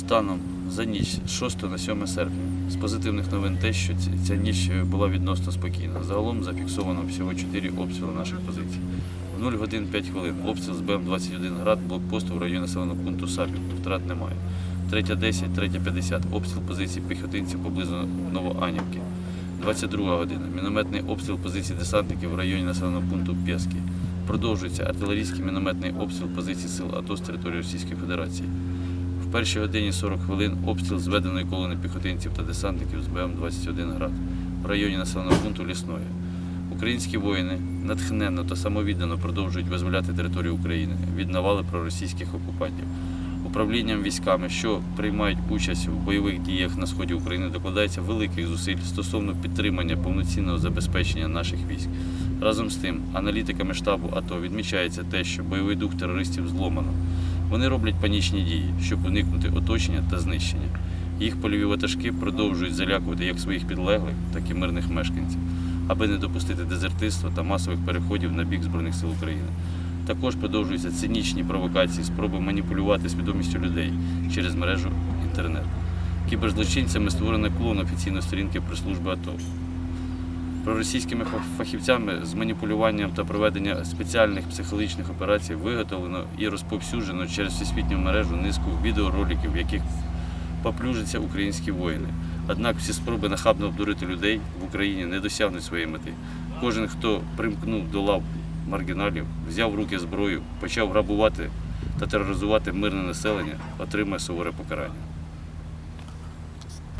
Станом за ніч з 6 на 7 серпня. З позитивних новин те, що ця ніч була відносно спокійна. Загалом зафіксовано всього 4 обстріли наших позицій. В 0 годин 5 хвилин обстріл з БМ-21 град блокпосту в районі населеного пункту Сабівка. Втрат немає. 3.10, 3.50 обстріл позицій піхотинців поблизу Новоанівки. 22 година. Мінометний обстріл позицій десантників в районі населеного пункту Пєски. Продовжується артилерійський мінометний обстріл позицій сил АТО з території Російської Федерації. В першій годині 40 хвилин обстріл зведеної колони піхотинців та десантників з БМ-21 град в районі населеного пункту Лісної. Українські воїни натхненно та самовіддано продовжують визволяти територію України від навали проросійських окупантів. Управлінням військами, що приймають участь у бойових діях на сході України, докладається великих зусиль стосовно підтримання повноцінного забезпечення наших військ. Разом з тим, аналітиками штабу АТО відмічається те, що бойовий дух терористів зломано. Вони роблять панічні дії, щоб уникнути оточення та знищення. Їх польові ватажки продовжують залякувати як своїх підлеглих, так і мирних мешканців, аби не допустити дезертирства та масових переходів на бік Збройних сил України. Також продовжуються цинічні провокації, спроби маніпулювати свідомістю людей через мережу інтернет. Кіберзлочинцями створено клон офіційної сторінки прес-служби АТО. Проросійськими фахівцями з маніпулюванням та проведення спеціальних психологічних операцій виготовлено і розповсюджено через всесвітню мережу низку відеороликів, в яких поплюжаться українські воїни. Однак всі спроби нахабно обдурити людей в Україні не досягнуть своєї мети. Кожен, хто примкнув до лав маргіналів, взяв в руки зброю, почав грабувати та тероризувати мирне населення, отримає суворе покарання.